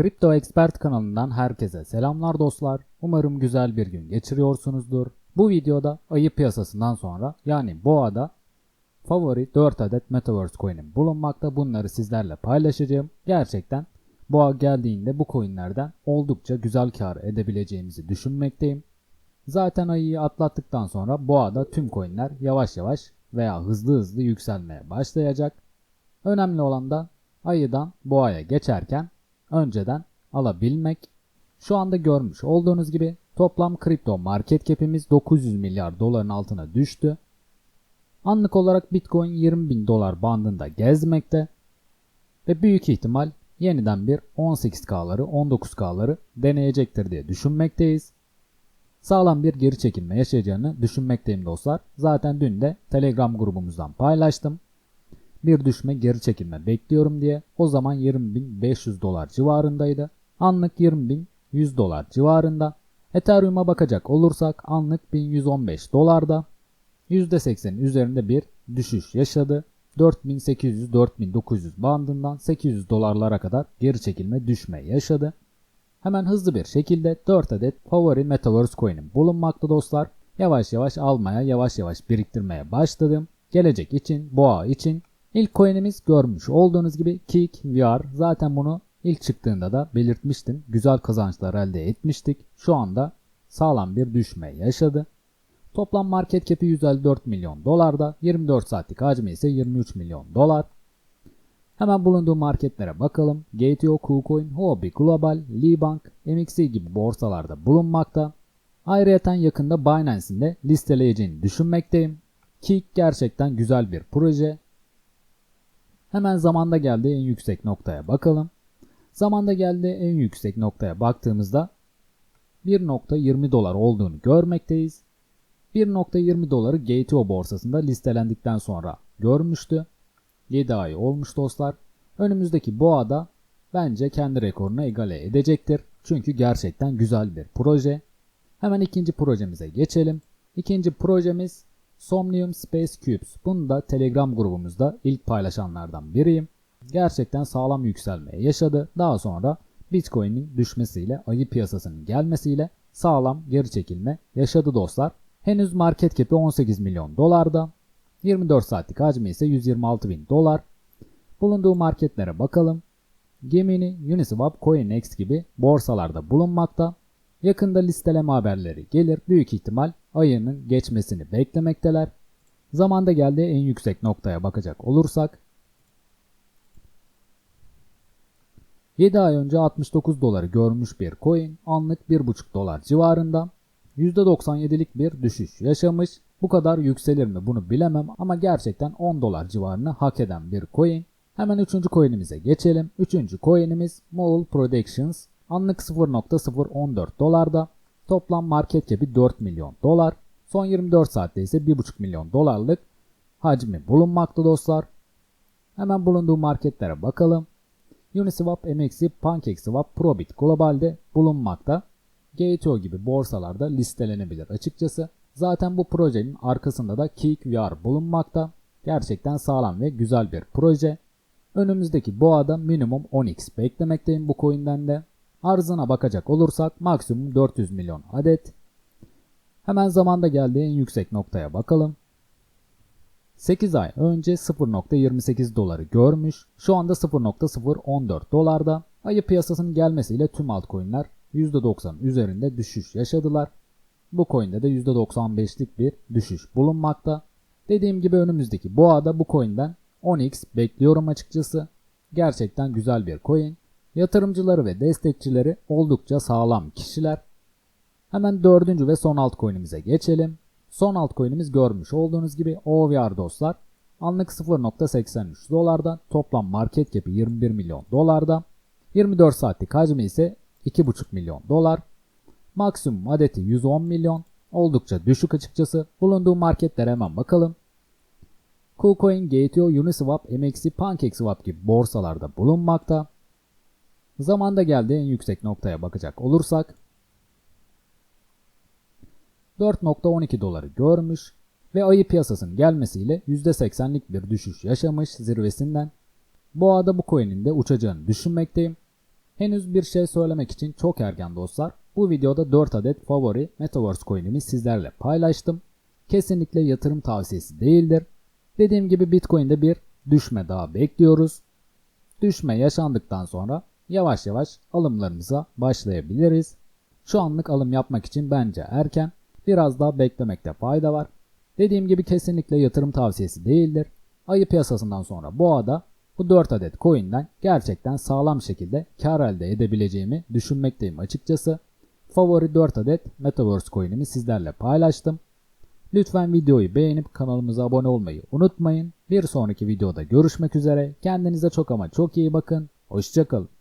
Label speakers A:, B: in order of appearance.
A: Kripto Expert kanalından herkese selamlar dostlar. Umarım güzel bir gün geçiriyorsunuzdur. Bu videoda ayı piyasasından sonra yani boğada favori 4 adet Metaverse coin'im bulunmakta. Bunları sizlerle paylaşacağım. Gerçekten boğa geldiğinde bu coin'lerden oldukça güzel kar edebileceğimizi düşünmekteyim. Zaten ayıyı atlattıktan sonra boğada tüm coin'ler yavaş yavaş veya hızlı hızlı yükselmeye başlayacak. Önemli olan da ayıdan boğaya geçerken önceden alabilmek. Şu anda görmüş olduğunuz gibi toplam kripto market cap'imiz 900 milyar doların altına düştü. Anlık olarak Bitcoin 20 bin dolar bandında gezmekte ve büyük ihtimal yeniden bir 18K'ları 19K'ları deneyecektir diye düşünmekteyiz. Sağlam bir geri çekilme yaşayacağını düşünmekteyim dostlar. Zaten dün de Telegram grubumuzdan paylaştım bir düşme geri çekilme bekliyorum diye o zaman 20.500 dolar civarındaydı. Anlık 20.100 dolar civarında. Ethereum'a bakacak olursak anlık 1115 dolarda. %80'in üzerinde bir düşüş yaşadı. 4800-4900 bandından 800 dolarlara kadar geri çekilme düşme yaşadı. Hemen hızlı bir şekilde 4 adet favori Metaverse coin'im bulunmakta dostlar. Yavaş yavaş almaya, yavaş yavaş biriktirmeye başladım. Gelecek için, boğa için İlk coin'imiz görmüş olduğunuz gibi Kik VR. Zaten bunu ilk çıktığında da belirtmiştim. Güzel kazançlar elde etmiştik. Şu anda sağlam bir düşme yaşadı. Toplam market cap'i 154 milyon dolarda. 24 saatlik hacmi ise 23 milyon dolar. Hemen bulunduğu marketlere bakalım. Gateo, KuCoin, Huobi Global, Libank, MXC gibi borsalarda bulunmakta. Ayrıyeten yakında Binance'in de listeleyeceğini düşünmekteyim. Kik gerçekten güzel bir proje. Hemen zamanda geldi en yüksek noktaya bakalım. Zamanda geldi en yüksek noktaya baktığımızda 1.20 dolar olduğunu görmekteyiz. 1.20 doları Gateo borsasında listelendikten sonra görmüştü. 7 ay olmuş dostlar. Önümüzdeki boğada bence kendi rekorunu egale edecektir. Çünkü gerçekten güzel bir proje. Hemen ikinci projemize geçelim. İkinci projemiz Somnium Space Cubes. Bunu da Telegram grubumuzda ilk paylaşanlardan biriyim. Gerçekten sağlam yükselmeye yaşadı. Daha sonra Bitcoin'in düşmesiyle, ayı piyasasının gelmesiyle sağlam geri çekilme yaşadı dostlar. Henüz market cap'i 18 milyon dolarda. 24 saatlik hacmi ise 126 bin dolar. Bulunduğu marketlere bakalım. Gemini, Uniswap, CoinEx gibi borsalarda bulunmakta. Yakında listeleme haberleri gelir. Büyük ihtimal ayının geçmesini beklemekteler. Zamanda geldiği en yüksek noktaya bakacak olursak 7 ay önce 69 doları görmüş bir coin anlık 1,5 dolar civarında %97'lik bir düşüş yaşamış. Bu kadar yükselir mi bunu bilemem ama gerçekten 10 dolar civarını hak eden bir coin. Hemen 3. coin'imize geçelim. 3. coin'imiz Mole Productions anlık 0.014 dolarda Toplam market cap'i 4 milyon dolar. Son 24 saatte ise 1,5 milyon dolarlık hacmi bulunmakta dostlar. Hemen bulunduğu marketlere bakalım. Uniswap, MXC, PancakeSwap, Probit globalde bulunmakta. GTO gibi borsalarda listelenebilir açıkçası. Zaten bu projenin arkasında da Kik VR bulunmakta. Gerçekten sağlam ve güzel bir proje. Önümüzdeki boğada minimum 10x beklemekteyim bu coin'den de. Arzına bakacak olursak maksimum 400 milyon adet. Hemen zamanda geldiği en yüksek noktaya bakalım. 8 ay önce 0.28 doları görmüş. Şu anda 0.014 dolarda. Ayı piyasasının gelmesiyle tüm altcoin'ler %90 üzerinde düşüş yaşadılar. Bu coin'de de %95'lik bir düşüş bulunmakta. Dediğim gibi önümüzdeki boğada bu coin'den 10x bekliyorum açıkçası. Gerçekten güzel bir coin. Yatırımcıları ve destekçileri oldukça sağlam kişiler. Hemen dördüncü ve son altcoin'imize geçelim. Son altcoin'imiz görmüş olduğunuz gibi OVR dostlar. Anlık 0.83 dolarda, toplam market cap'i 21 milyon dolarda, 24 saatlik hacmi ise 2.5 milyon dolar. Maksimum adeti 110 milyon. Oldukça düşük açıkçası. Bulunduğu marketlere hemen bakalım. KuCoin, Gateo, Uniswap, MXC, PancakeSwap gibi borsalarda bulunmakta. Zamanda geldi en yüksek noktaya bakacak olursak 4.12 doları görmüş ve ayı piyasasının gelmesiyle %80'lik bir düşüş yaşamış zirvesinden. Bu Boğada bu coin'in de uçacağını düşünmekteyim. Henüz bir şey söylemek için çok erken dostlar. Bu videoda 4 adet favori Metaverse coin'imi sizlerle paylaştım. Kesinlikle yatırım tavsiyesi değildir. Dediğim gibi Bitcoin'de bir düşme daha bekliyoruz. Düşme yaşandıktan sonra yavaş yavaş alımlarımıza başlayabiliriz. Şu anlık alım yapmak için bence erken. Biraz daha beklemekte fayda var. Dediğim gibi kesinlikle yatırım tavsiyesi değildir. Ayı piyasasından sonra boğada bu 4 adet coin'den gerçekten sağlam şekilde kar elde edebileceğimi düşünmekteyim açıkçası. Favori 4 adet Metaverse coin'imi sizlerle paylaştım. Lütfen videoyu beğenip kanalımıza abone olmayı unutmayın. Bir sonraki videoda görüşmek üzere. Kendinize çok ama çok iyi bakın. Hoşçakalın.